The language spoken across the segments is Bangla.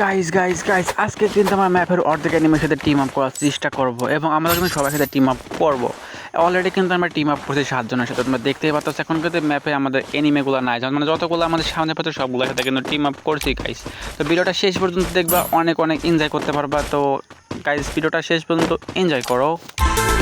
গাইস গাইজ গাইজ আজকে কিন্তু আমার ম্যাপের অর্ধেক অ্যানিমের সাথে টিম আপ করার চেষ্টা করব এবং আমরা কিন্তু সবার সাথে টিম আপ করব। অলরেডি কিন্তু আমরা টিম আপ করছি সাতজনের সাথে। তোমরা দেখতেই পাচ্ছ এখন কিন্তু ম্যাপে আমাদের এনিমেগুলো নাই। যেমন মানে যতগুলো আমাদের সামনে পাচ্ছে সবগুলোর সাথে কিন্তু টিম আপ করছি গাইজ তো ভিডিওটা শেষ পর্যন্ত দেখবা, অনেক অনেক এনজয় করতে পারবা। তো গাইজ ভিডিওটা শেষ পর্যন্ত এনজয় করো।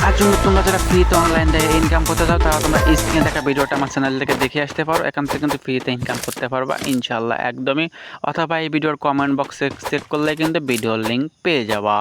আর যদি তোমরা যারা ফ্রিতে অনলাইন থেকে ইনকাম করতে চাও তাহলে তোমরা স্ক্রিনে দেখা ভিডিওটা আমার চ্যানেল থেকে দেখে আসতে পারো। এখান থেকে কিন্তু ফ্রিতে ইনকাম করতে পারবা ইনশাল্লাহ একদমই। অথবা এই ভিডিওর কমেন্ট বক্সে চেক করলে কিন্তু ভিডিওর লিঙ্ক পেয়ে যাবা।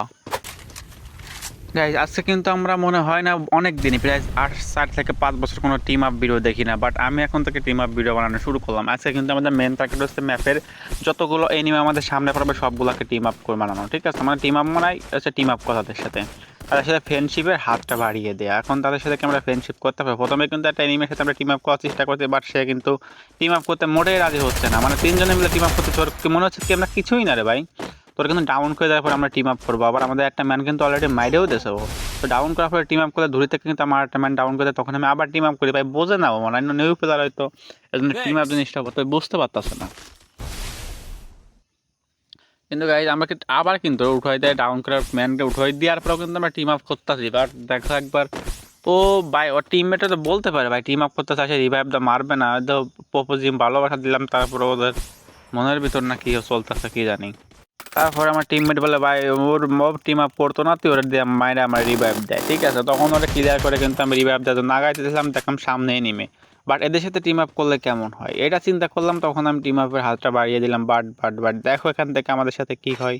গাইজ আজকে কিন্তু আমরা মনে হয় না, অনেক দিনই, প্রায় আট চার থেকে পাঁচ বছর কোনো টিম আপ ভিডিও দেখি না বাট আমি এখন থেকে টিম আপ ভিডিও বানানো শুরু করলাম। আজকে কিন্তু আমাদের মেন টার্গেট হচ্ছে ম্যাপের যতগুলো এনিমে আমাদের সামনে পড়বে, সবগুলোকে টিম আপ করে বানানো, ঠিক আছে? মানে টিম আপ বানাই হচ্ছে টিম আপ করা তাদের সাথে। তাদের সাথে ফ্রেন্ডশিপের হাতটা বাড়িয়ে দেয়া। এখন তাদের সাথে কি আমরা ফ্রেন্ডশিপ করতে হবে প্রথমে কিন্তু একটা এনিমের সাথে আমরা টিম আপ করার চেষ্টা করছি বাট সে কিন্তু টিম আপ করতে মোটেই রাজি হচ্ছে না। মানে তিনজনে মিলে টিম আপ করতে তোর কি মনে হচ্ছে কি? আমরা কিছুই না রে ভাই। তোর কিন্তু ডাউন করে দেওয়ার পর আমরা টিম আপ করব। আবার আমাদের একটা ম্যান কিন্তু অলরেডি মাইরেও দেশে তো ডাউন করার পরে টিম আপ করে ধরে থেকে কিন্তু আমার একটা ম্যান ডাউন করে তখন আমি আবার টিম আপ করি। ভাই বোঝে না মানে নিউ প্লেয়ার হয়তো এজন্য টিম আপ জিনিসটা করতে বুঝতে পারতাছে না। কিন্তু গাইজ আমরা কিন্তু আবার কিন্তু উঠাই দেয় ডাউন করার ম্যানকে উঠাই দেওয়ার পরেও কিন্তু আমরা টিম আপ করতেছি। বাট দেখো একবার, ও ভাই, ওর টিমমেটটা তো বলতে পারে, ভাই টিম আপ করতে চাইছে রিভাইভ দা মারবে না। তো প্রপোজিম ভালোবাসা দিলাম, তারপরে ওদের মনের ভিতর না কি চলতেছে, কি জানি। তারপরে আমার টিমমেট বলে, ভাই, ওর মব টিম আপ করতো না, তুই ওরা দিয়ে মায়েরা আমার রিভাইভ দেয়। ঠিক আছে, তখন ওরা ক্লিয়ার করে কিন্তু আমি রিভাইভ দেয় নাগাইতে দিয়েছিলাম দেখলাম সামনেই নেমে। বাট এদের সাথে টিম আপ করলে কেমন হয়? এটা চিন্তা করলাম তখন আমি টিম আপের হাতটা বাড়িয়ে দিলাম বাট বাট বাট দেখো এখান থেকে আমাদের সাথে কি হয়।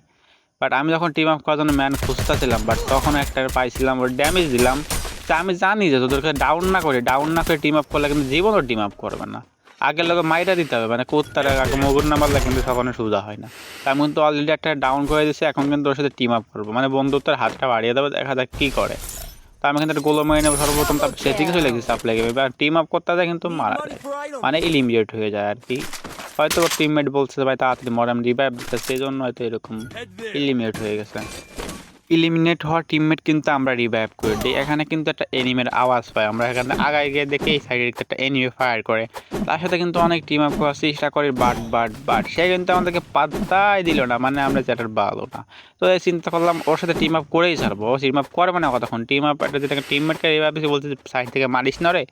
বাট আমি যখন টিম আপ করার জন্য ম্যান খুঁজতেছিলাম বাট তখন একটা পাইছিলাম ওর ড্যামেজ দিলাম। তা আমি জানি যে তোদেরকে ডাউন না করে ডাউন না করে টিম আপ করলে কিন্তু জীবনও টিম আপ করবে না। আগের লোকে মাইটা দিতে হবে মানে কোত্তার আগে মগুর না মারলে কিন্তু তখনই সুবিধা হয় না। আমি কিন্তু অলরেডি একটা ডাউন করে দিয়েছি এখন কিন্তু ওর সাথে টিম আপ করব। মানে বন্ধুত্বের হাতটা বাড়িয়ে দেবো দেখা যাক কী করে। তা আমি কিন্তু গোলো মেরে নেব সর্বপ্রথম তারপর সেদিকে চলে গেছি সাপ্লাই গেমে। এবার টিম আপ করতে যায় কিন্তু মারা যায়। মানে ইলিমিনেট হয়ে যায় আর কি। হয়তো টিমমেট বলছে ভাই, তাড়াতাড়ি মরাম রিভাইভ দিতে সেই জন্য হয়তো এরকম ইলিমিনেট হয়ে গেছে। ইলিমিনেট হওয়ার টিমমেট কিন্তু আমরা রিভাইভ করে দিই। এখানে কিন্তু একটা এনিমের আওয়াজ পাই আমরা এখানে আগায় গিয়ে দেখি এই সাইডে একটা এনিমে ফায়ার করে। তার সাথে কিন্তু অনেক টিম আপ করার চেষ্টা করি বাট বাট বাট সে কিন্তু আমাদেরকে পাত্তাই দিল না মানে আমরা যেটার ভালো না। তো এই চিন্তা করলাম, ওর সাথে টিম আপ করেই ছাড়বো। ও টিম আপ করবে না কতক্ষণ? টিম আপ একটা যেটাকে টিমমেটকে রিভাইভ বলছে সাইড থেকে মারিস না রে।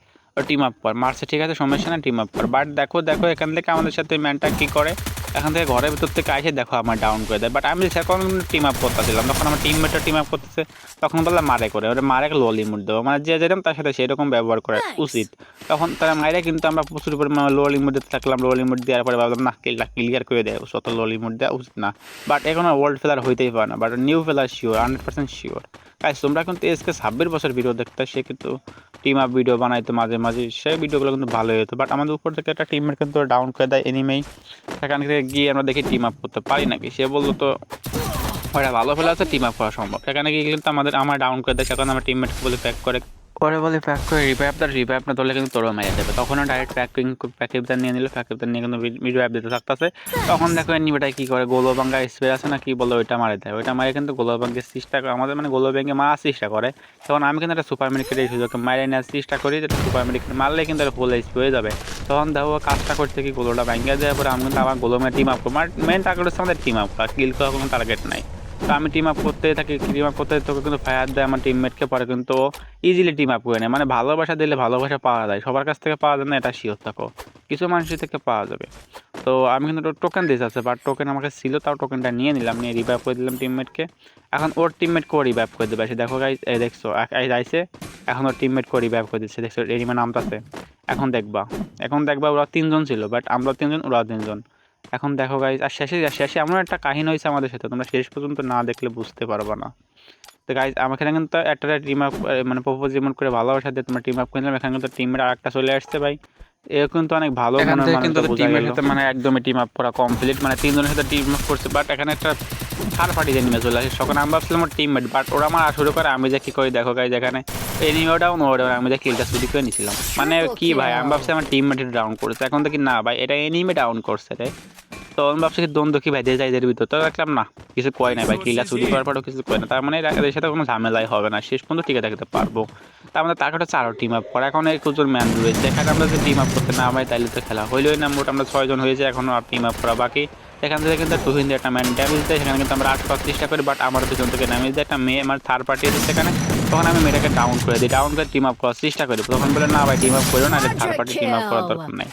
টিম আপ কর। মারছে ঠিক আছে সমস্যা না টিম আপ কর। বাট দেখো দেখো এখান থেকে আমাদের সাথে ম্যানটা কী করে? এখান থেকে ঘরের ভিতর থেকে আসে দেখো আমার ডাউন করে দেয়। বাট আমি সেরকম টিম আপ করতেছিলাম। তখন আমার টিমমেটটা টিম আপ করতেছে তখন বললাম মারে করে। ওটা মারে ললি মুড দেবো। মানে যে যেরকম তার সাথে সেরকম ব্যবহার করা উচিত। তখন তারা মারে কিন্তু আমরা প্রচুর পরিমাণে লোলি মুডে থাকলাম। লোলি মুড দেওয়ার পরে ভাবলাম না কিলটা ক্লিয়ার করে দেয়। অত লোলি মুড দেওয়া উচিত না। বাট এখন ওল্ড ফেলার হইতেই পারে না। বাট নিউ ফেলার sure hundred percent sure guys তোমরা কিন্তু এসকে ছাব্বিশ বছর ভিডিও দেখতে সে কিন্তু টিম আপ ভিডিও বানাইতো মাঝে মাঝে। সেই ভিডিওগুলো কিন্তু ভালোই হতো বাট আমাদের উপর থেকে একটা টিমের কিন্তু ডাউন করে দেয় এনিমেই সেখান থেকে গিয়ে আমরা দেখি টিম আপ করতে পারি নাকি। সে বলল তো ওটা ভালো ফেলে আছে টিম আপ করা সম্ভব। সেখানে গিয়ে কিন্তু আমাদের, আমার ডাউন করে দেয়, সেখানে আমার টিমমেটকে বলে প্যাক করে ওরে বলে প্যাক করে রিভাইভ তার রিভাইভ না ধরলে কিন্তু তোরও মেরে যাবে। তখন ডাইরেক্ট প্যাকিং প্যাকেটটা নিয়ে নিল প্যাকেটটা নিয়ে কিন্তু রিভাইভ দিতে থাকতেছে। তখন দেখো এনিমেটা কি করে গোলো বাঙ্গা স্প্রে আছে না কি বলো ওইটা মারে দেয়। ওইটা মারে কিন্তু গোলো ব্যাঙ্কের চেষ্টা করে আমাদের মানে গোলো ব্যাঙ্কে মারার চেষ্টা করে। তখন আমি কিন্তু একটা সুপার মেডিকেট এই সুযোগ মারে নেওয়ার চেষ্টা করি, যেটা সুপার মেডিকেট মারলে কিন্তু একটা ফুল স্প্রে হয়ে যাবে। তখন দেখো কাজটা করতে কি, গোলোটা ব্যাঙ্কে দেওয়ার পরে আমি কিন্তু আমার গোলো মেয়ে টিম আপ করব মেন টার্গেট হচ্ছে আমাদের টিম আপ করা। কিল করার কোনো টার্গেট নাই। তো আমি টিম আপ করতে থাকি টিম আপ করতে তোকে কিন্তু ফায়ার দেয় আমার টিমমেটকে পরে, কিন্তু ইজিলি টিম আপ করে নেয় মানে ভালোবাসা দিলে ভালোবাসা পাওয়া যায়। সবার কাছ থেকে পাওয়া যায় না, এটা শিওর থাকো কিছু মানুষের থেকে পাওয়া যাবে। তো আমি কিন্তু টোকেন দিতে আছে বাট টোকেন আমাকে ছিল, তাও টোকেনটা নিয়ে নিলাম, নিয়ে রিভাইভ করে দিলাম টিমমেটকে এখন ওর টিমমেটকে ও রিভাইভ করে দেবে? সে দেখো এই দেখছ আইসে এখন ওর টিমমেটকে রিভাইভ করে দিচ্ছে। দেখছ এরিমা নামটাছে এখন দেখবা। এখন দেখবা ওরা তিনজন ছিল বাট আমরা তিনজন, ওরা তিনজন। এখন দেখো গাইজ আর শেষে শেষে এমন একটা কাহিনী হয়েছে আমাদের সাথে তোমরা শেষ পর্যন্ত না দেখলে বুঝতে পারবা না। তো গাইজ আমাকে কিন্তু একটা টিম আপ মানে প্রপোজ যেমন করে ভালোবাসা দিয়ে তোমরা টিম আপ করে নিলাম এখানে কিন্তু টিমের আর একটা চলে আসছে ভাই। এ কিন্তু অনেক ভালো মনে কিন্তু টিমের সাথে মানে একদমই টিম আপ করা কমপ্লিট মানে তিনজনের সাথে টিম আপ করছে বাট এখানে একটা থার্ড পার্টি যে নিমে চলে আসে সকালে আমি ভাবছিলাম ওর টিমমেট বাট ওরা আমার শুরু করে আমি যে কি করি দেখো গাইজ এখানে এনিমেও ডাউন আমি যে কিলটা চুরি করে নিয়েছিলাম। মানে কি ভাই আমি ভাবছি আমার টিমমেট ডাউন করেছে এখন দেখি না ভাই এটা এনিমে ডাউন করছে রে। তো আমি ভাবছি দ্বন্দ্ব কি ভাই দিয়ে যায় এদের ভিতর তো দেখলাম না কিছু কয় নাই ভাই কিলা চুরি করার পরেও কিছু কয় না তার মানে এদের সাথে কোনো ঝামেলাই হবে না শেষ পর্যন্ত টিকে থাকতে পারব। তার মানে তার কাছে আরও টিম আপ করা এখন একজন ম্যান রয়েছে। এখানে আমরা যদি টিম আপ করতে না পারি তাইলে তো খেলা হইলেই না। মোট আমরা ছয়জন হয়েছে এখনও আর টিম আপ করা বাকি। এখান থেকে কিন্তু তুহিন দিয়ে একটা ম্যান ড্যামেজ দেয় সেখানে কিন্তু আমরা আট করার চেষ্টা করি বাট আমার পিছন থেকে ড্যামেজ দেয়। একটা মেয়ে আমার থার্ড পার্টি আছে সেখানে তখন আমি মেয়েটাকে ডাউন করে দিই ডাউন করে টিম আপ করার চেষ্টা করি। তখন বলে না ভাই টিম আপ করো না থার্ড পার্টি টিম আপ করার দরকার নাই।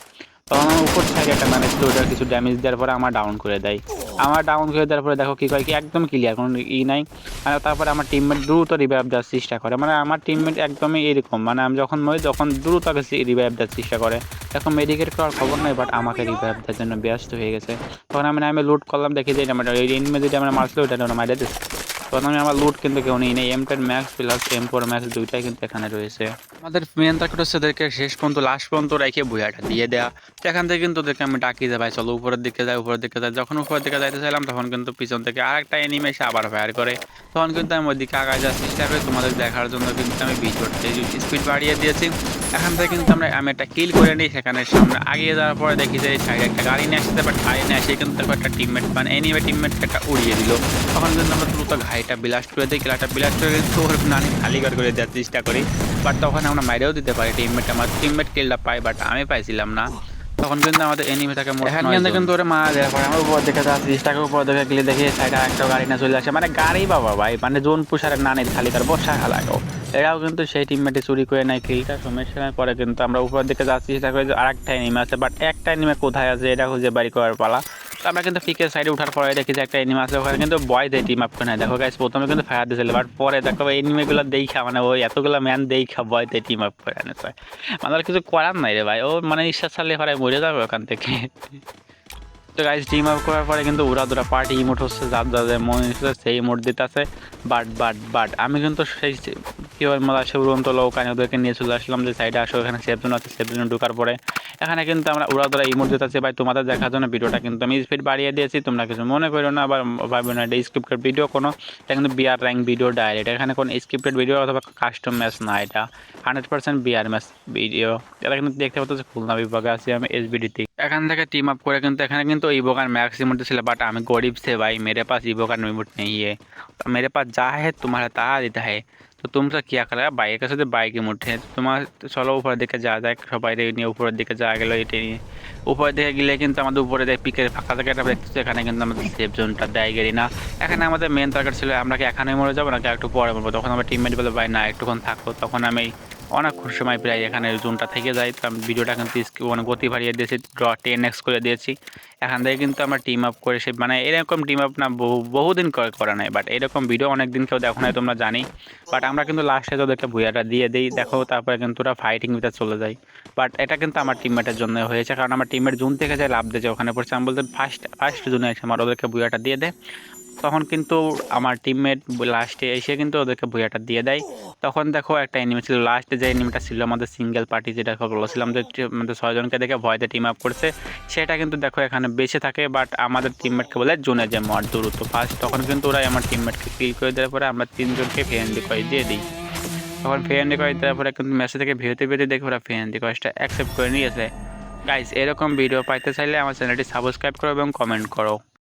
তখন আমার উপর সাইডে একটা ম্যানেজ ছিল ওটার কিছু ড্যামেজ দেওয়ার পরে আমার ডাউন করে দেয়। আমার ডাউন করে দেওয়ার পরে দেখো কী করে কি একদম ক্লিয়ার কোনো ই নাই। আর তারপরে আমার টিমমেট দ্রুত রিভাইভ দেওয়ার চেষ্টা করে। মানে আমার টিমমেট একদমই এরকম মানে আমি যখন মরি তখন দ্রুত আগে রিভাইভ দেওয়ার চেষ্টা করে। এখন মেডিকেট করার খবর নয় বাট আমাকে রিভাইভ দেওয়ার জন্য ব্যস্ত হয়ে গেছে। তখন আমি আমি লুট করলাম দেখি যে আমার ইনমে যেটা আমরা মারছিল ওটা আমরা দিচ্ছি আমি আমার লুট কিন্তু কেউ নেই M ten Max plus M four Max দুইটাই কিন্তু এখানে রয়েছে। আমাদের মেন টার্গেট হচ্ছে এদেরকে শেষ পর্যন্ত লাস্ট পর্যন্ত রেখে বইয়াটা দিয়ে দেওয়া এখান থেকে কিন্তু ওদেরকে আমি ডাকি যে, ভাই, চলো উপরের দিকে যাই, উপরের দিকে যাই। যখন উপরের দিকে যাইতে চাইলাম, তখন কিন্তু পিছন থেকে আরেকটা এনিমে এসে আবার ফায়ার করে। তখন কিন্তু আমি ওইদিকে আগায় যাওয়ার চেষ্টা করি। তোমাদের দেখার জন্য কিন্তু আমি ভিডিওতে স্পিড বাড়িয়ে দিয়েছি। এখান থেকে কিন্তু আমরা, আমি একটা কিল করে নিই। সেখানে সামনে আগিয়ে যাওয়ার পরে দেখি যে সাইডে একটা গাড়ি নিয়ে আসতে বাট গাড়ি নিয়ে আসে কিন্তু একটা টিমমেট মানে এনিমে টিমমেটকে একটা উড়িয়ে দিল। তখন কিন্তু আমরা দ্রুত গাড়িটা বিলাস্ট করে দিই। কিলাটা বিলাস্ট করে কিন্তু ওর নানি খালি করে দেওয়ার চেষ্টা করি। বাট তখন আমরা মাইরেও দিতে পারি টিমমেট আমার টিমমেট কিলটা পাই বাট আমি পাইছিলাম না। তখন কিন্তু আমাদের এনিমিটাকে এখানে কিন্তু কিন্তু ওরা মারা যায়। পরে আমরা উপর দেখে যাচ্ছি চেষ্টাকে উপর দেখে গেলে দেখি সাইডে একটা গাড়ি না চলে আসে। মানে গাড়ি বাবা ভাই মানে জোন পুষারের না নেই খালি তার বর্ষা খালাকেও এরাও কিন্তু সেই টিমমেটে চুরি করে নেয় কিলটা সমস্যা নাই পরে কিন্তু আমরা উপর দিকে যাচ্ছি সেটা করে যে আরেকটা এনিমে আছে বাট একটা এনিমে কোথায় আছে এটা খুঁজে বাড়ি করার পালা। আমরা কিন্তু পিকের সাইডে ওঠার পরে দেখি যে একটা এনিমি আছে, ওখানে কিন্তু বয় দেয় টিম আপ করে নেয়। দেখো গাইস প্রথমে কিন্তু ফায়ার দিয়েছিল বাট পরে দেখো এনিমিগুলো দেখা মানে ওই এতগুলো ম্যান দেখা বয় দেয় টিম আপ করে আনেছে মানে আর কিছু করার নাই রে ভাই, ও মানে ইচ্ছা ছাড়লে পরে মরে যাবে ওখান থেকে। তো গাইজ টিম আপ করার পরে কিন্তু ওরা দুরা পার্টি ইমোট হচ্ছে, যার যাদের মনে হচ্ছে সেই ইমোট দিতে আছে বাট বাট বাট আমি কিন্তু সেই কী হয় মজা সে উড়ন্ত লোক আমি ওদেরকে নিয়ে চলে আসলাম, যে সাইডে আসো এখানে সেফ জোন আছে সেফ জোনে ঢোকার পরে। এখানে কিন্তু আমরা ওরা দ্বারা ইমোট দিতে আছে ভাই তোমাদের দেখার জন্য ভিডিওটা কিন্তু আমি স্পিড বাড়িয়ে দিয়েছি তোমরা কিছু মনে করো না আবার ভাববে না এটা স্ক্রিপ্টেড ভিডিও কোনো এটা কিন্তু বিআর র্যাঙ্ক ভিডিও ডাইরেক্ট এখানে কোনো স্ক্রিপ্টেড ভিডিও অথবা কাস্টম ম্যাচ না এটা hundred percent BR match video এটা কিন্তু দেখতে পাচ্ছ খুলনা বিভাগে আছি আমি এসবিডিতে এখান থেকে টিম আপ করে কিন্তু এখানে কিন্তু ইভোকার मैक्स इमोट ছিল বাট আমি গরিব से भाई मेरे पास इवोकर इमोट नहीं है तो मेरे पास जा है तुम्हारा ता देता है তো তোমরা কি করা বাইকের সাথে বাইকে মোটে তোমার চলো উপরের দিকে যা যায় সবাই নিয়ে উপরের দিকে যাওয়া গেলো এটা নিয়ে। উপরের দিকে গেলে কিন্তু আমাদের উপরে দেয় পিকের ফাঁকা থেকে একটা দেখতেছি, এখানে কিন্তু আমাদের সেফ জোনটা দেয় গেলি না। এখানে আমাদের মেন টার্গেট ছিল, আমরা কি এখানে মরে যাব নাকি একটু পরে মরবো? তখন আমার টিমমেট বলে, ভাই, না, একটুক্ষণ থাকো। তখন আমি অনেক সময় প্রায় এখানে জোনটা থেকে যায়। তো আমি ভিডিওটা কিন্তু মানে গতি বাড়িয়ে দিয়েছি ড্র টেন এক্স করে দিয়েছি। এখান থেকে কিন্তু আমরা টিম আপ করে সে মানে এরকম টিম আপ না, বহু বহুদিন করে নাই বাট এরকম ভিডিও অনেক দিন কেউ দেখো নাই, তোমরা জানি। বাট আমরা কিন্তু লাস্টে তোদেরকে ভুইয়াটা দিয়ে দিই, দেখো তারপরে কিন্তু ওরা ফাইটিং ভিতরে চলে যায়। বাট এটা কিন্তু আমার টিমমেটের জন্য হয়েছে, কারণ আমার টিমের জুন থেকে যায়, লাভ দিয়েছে, ওখানে পড়ছে। আমি বলতে ফার্স্ট ফার্স্ট জুনে এসে আমার ওদেরকে ভুইয়াটা দিয়ে দেয়। তখন কিন্তু আমার টিমমেট লাস্টে এসে কিন্তু ওদেরকে ভুইয়াটা দিয়ে দেয়। তখন দেখো একটা এনিমি ছিল লাস্টে যে এনিমিটা ছিল আমাদের সিঙ্গেল পার্টি যেটা বলেছিলাম যে আমাদের ছয়জনকে দেখে ভয়তে টিম আপ করছে, সেটা কিন্তু দেখো এখানে বেঁচে থাকে বাট আমাদের টিমমেটকে বলে জোনে যে মর দ্রুত ফার্স্ট তখন কিন্তু ওরা আমার টিমমেটকে কিল করে দেওয়ার পরে আমরা তিনজনকে ফ্রেন্ড করে দিয়ে দিই। তখন ফ্রেন্ড রিকোয়েস্ট দেওয়ার পরে কিন্তু মেসেজ থেকে ভিডিওতে ভিডিও দেখে ওরা ফ্রেন্ড রিকোয়েস্টটা অ্যাকসেপ্ট করে নিয়েছে। গাইস এরকম ভিডিও পাইতে চাইলে আমার চ্যানেলটি সাবস্ক্রাইব করো এবং কমেন্ট করো।